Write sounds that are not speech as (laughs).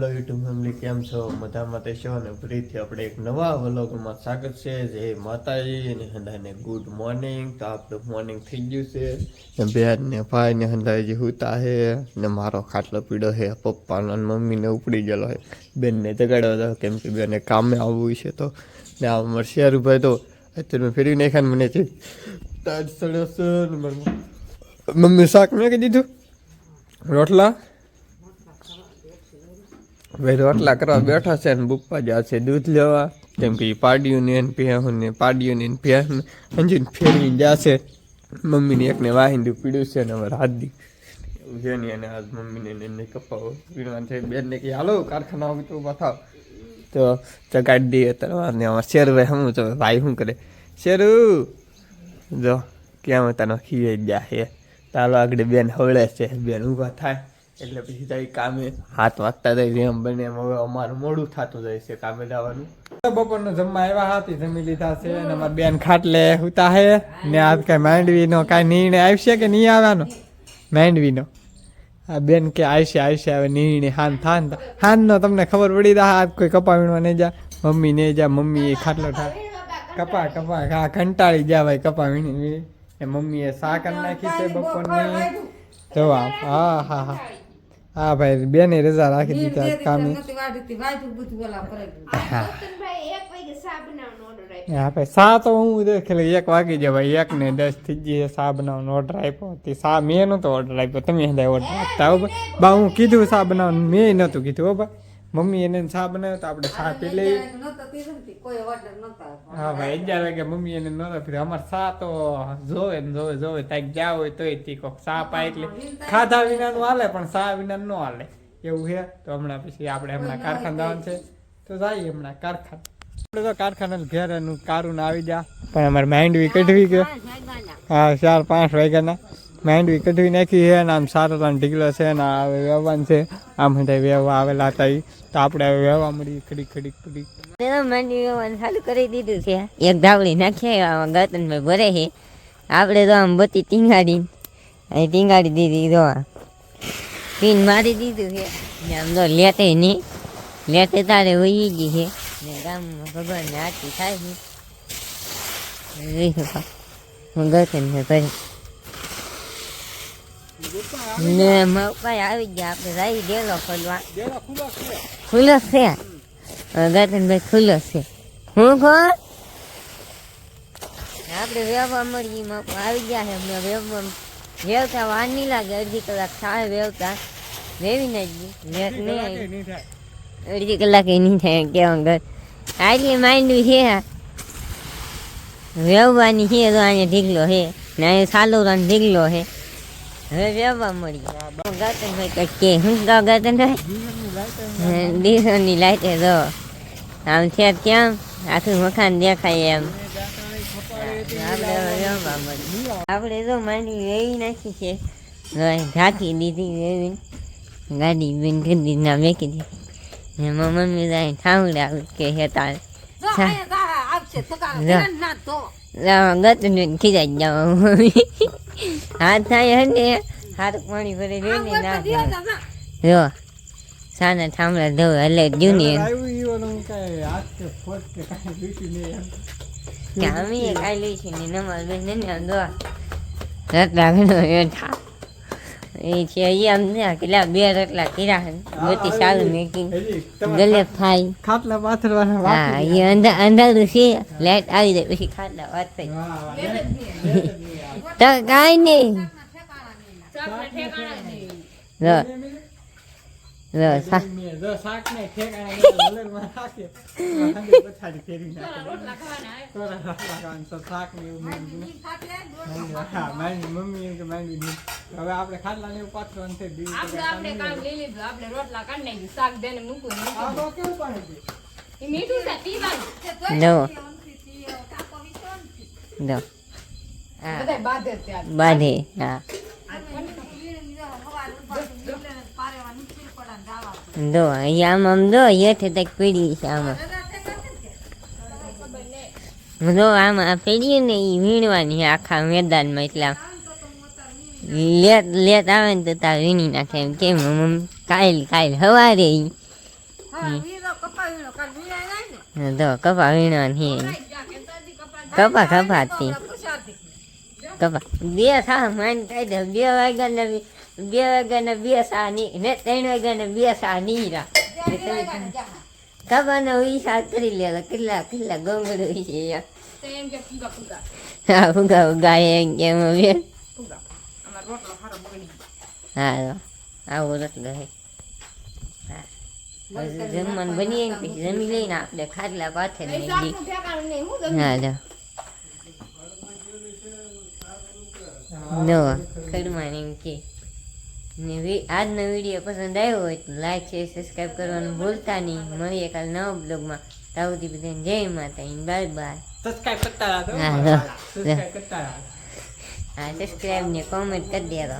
Hello YouTube family, કેમ છો? મજામાં તે છો અને ફરીથી આપણે એક નવા વ્લોગમાં સ્વાગત છે. જે માતાજી અને હંધાને ગુડ મોર્નિંગ તો આપણું મોર્નિંગ થઈ ગયું છે. ને બેન ને ભાઈ ને હંધાજી હુતા હે, ને મારો ખાટલો પીડો હે, પપ્પાનો અને મમ્મીને ઉપડી ગયેલો હે. બેનને જગાડ્યો હતો કેમ કે બેને કામે આવવું છે તો. ને આ અમારે શેરુભાઈ તો અત્યારે મેં ફેરવી નાખ્યા મને છે તાજ સડ્યો છે મમ્મી શાક મેં કહી દીધું રોટલા? ભાઈ રોટલા કરવા બેઠા છે ને બુપ્પા જ્યાં દૂધ લેવા. કેમ કે પાડીઓને એને ભેહું ને પાડીઓને એને ભેહ અંજીને ફેરવી ગયા છે. મમ્મીને એકને વાહિંદુ પીડ્યું છે ને હવે હાથ દી એવું છે નહીં અને આજ મમ્મીને ને એને કપાવો પીડવાનું છે. બેનને કે હાલો કારખાના આવી તો બતાવ તો ચગાડી દઈએ તરવાર ને શેર ભાઈ હું તો ભાઈ શું કરે? શેરુ, જો, ક્યાં તને ખીએ ગયા છે ચાલો આગળ બેન હવળે છે. બેન ઊભા થાય. એટલે પછી તારી કામે હાથ વાગતા જાય એમ બને એમ. હવે અમારું મોડું થતું જાય છે કામે જવાનું. બપોરનો જમવા આવ્યા હતી જમી લીધા છે અને અમારી બેન ખાટલે હુતા હે. ને આજ કાંઈ માંડવીનો કાંઈ નિર્ણય આવશે કે નહીં આવવાનો? માંડવીનો. આ બેન કે આવશે આવશે, હવે નિર્ણય હાન થાન હાનનો તમને ખબર પડી દા આજ કોઈ કપા વીણવા નહીં જા. મમ્મી નહીં જા, મમ્મી એ ખાટલો ઠા. કપા કપા હા કંટાળી જા ભાઈ કપા વીણી એ મમ્મીએ સાકર કરી નાખી છે બપોરની. જવા. હા હા હા. હા ભાઈ બેને રજા રાખી દીધા કામે. હા. હા ભાઈ સા તો હું દેખેલો એક વાગી જાય ભાઈ એક ને દસ થઈ જઈએ સા બનાવવાનો ઓર્ડર આપ્યો તે સા મેં નહોતો ઓર્ડર આપ્યો. તમે બધા ઓર્ડર આપતા હો બા હું કીધું સા બનાવવાનું મેં નહોતું કીધું હો ભાઈ. મમ્મી એને સા બનાવ્યો તો આપણે સા પી લઈએ હા ભાઈ અગિયાર વાગે મમ્મી એને નહોતા પીધું અમારે સા તો જોવે ને જોવે જોવે. ત્યાં ગયા હોય તોય તી કોક સા પાય એટલે ખાધા વિનાનું હાલે પણ સા વિના ન હાલે. એવું છે? તો હમણાં પછી આપણે હમણાં કારખાન જવાનું છે. તો જઈએ હમણાં કારખાન આપણે તો કારખાના ઘેરનું કારું આવી ગયા. પણ અમારે માઇન્ડ બી કઢવી ગયો. હા ચાર પાંચ વાગ્યાના. માંડવી કઢવી નાખી છે અને આમ સારો તાન ઢીકલો છે ને આ વ્યવહાર છે. આમ માટે વ્યવહાર આવેલા હતા તો આપણે વ્યવહાર મળી ખડી ખડી ખડી પેલા માંડી વેવાનું ચાલુ કરી દીધું છે. એક ધાવળી આમાં ગતનભાઈ ભરે છે. આપણે તો આમ બધી ટીંગાડી, અહીં ટીંગાડી દીધી તો આ. પીન મારી દીધું છે. આમ તો લેતે નહીં. લેતે તારે વહી ગઈ છે. ને ગામમાં ભગવાનને આરતી થાય છે. હું ગતનભાઈ ભરે. ને મપાઈ આવી ગયા આપણે રહી ગયેલો ખોલવા. ખુલ્લો છે. ગતનભાઈ ખુલ્લો છે. હું કોણ? આપણે વેવવા મળી આવી ગયા છે હમણાં વેવવા. વેવતા વાર નહીં લાગે અડધી કલાક થાય વેવતા. વેવીને જ લેટ નહીં. અડધી કલાકે નહીં થાય કેવા ઘર. આટલી માંડવી છે વેવવાની છે તો અહીંયા ઢીકલો છે. ને અહીંયા સાલોરાનો ઢીકલો છે. હવે વેવવા મળી. ગતનભાઈ કંઈક કે હું કહો ગતનભાઈ દીવાની લાઈટે જો. આમ છે ત્યાં આખું મકાન દેખાય એમ. આપણે તો માંડી વેવી નાખી છે. ઢાંકી દીધી વેવી ગાડી બેન કરી દીધી ના મેકી દીધી. ને મમ્મી જાય ઠાવડા આવે કે હેતા તારે. ગત ખીજાઈ જાવ (laughs) હાથ થાય હને હાથ પાણી ભરી રેડી ના થાય. જો સાને થાંભલા ધોવે એટલે જૂની આવ્યું ઈ ઓલું કાંઈ હાથ કે ફોટ કે કાંઈ લીધું નહીં એમ. કે અમે કાંઈ લઈશું ને નમાલ બેન ને દો. રટલા ઘણો બેઠા એ છે એ આમ ને કેટલા બે રટલા કર્યા છે. બધી સારું મેકિંગ. હજી થાય. ખાટલા પાથરવાના હા એ અંધા અંધારું છે લાઈટ આવી જાય પછી ખાટલા વાત થઈ. તો કાંઈ નહીં. હવે આપણે ખાટલા ને એવું પાથરવાનું છે. તો આપણે આપણે કામ. લઈ લીધું. આપણે રોટલા કાઢી નાખ્યું શાક દેને ને આ કેવું પાણી છે? એ મીઠું છે પીવાનું. છે આ. બાંધે હા. જો અહીંયા આમ આમ જો હેઠે તક પીડી છે આમાં જો આમાં આ પીડી ને એ વીણવાની આખા મેદાનમાં એટલે લેટ લેટ આવે ને તો તાર વીણી નાખે એમ કેમ કાલ કાલ હવારે તો કપા વીણવાની કપા કપાતી કપા બે થા માન કાઢે દે બે વાગ્યા ને બે વાગ્યાને બે સાની ને ત્રણ વાગ્યાને બે સા નીરા. કપા નો હિસાબ કરી લે કેટલા કેટલા ગોંગડો છે એમ ફુગા ફુગા. હા એમ કેમ બે હા આવો રટલો હે. હા. જમવાનું બની ને પછી જમી લઈને આપણે ખાટલા પાથે હું હા જો. નો ખડમાં એમ કે. ને આજનો વીડિયો પસંદ આવ્યો હોય તો લાઈક શેર સબસ્ક્રાઈબ કરવાનું ભૂલતા નહીં. મળીએ કાલ નવા બ્લોગમાં. તાવથી બધાને જય માતા બાય બાય. સબસ્ક્રાઈબ કરતા હા. સબસ્ક્રાઇબ કરતા રહો હા સબસ્ક્રાઈબ ને કોમેન્ટ કરી દેજો.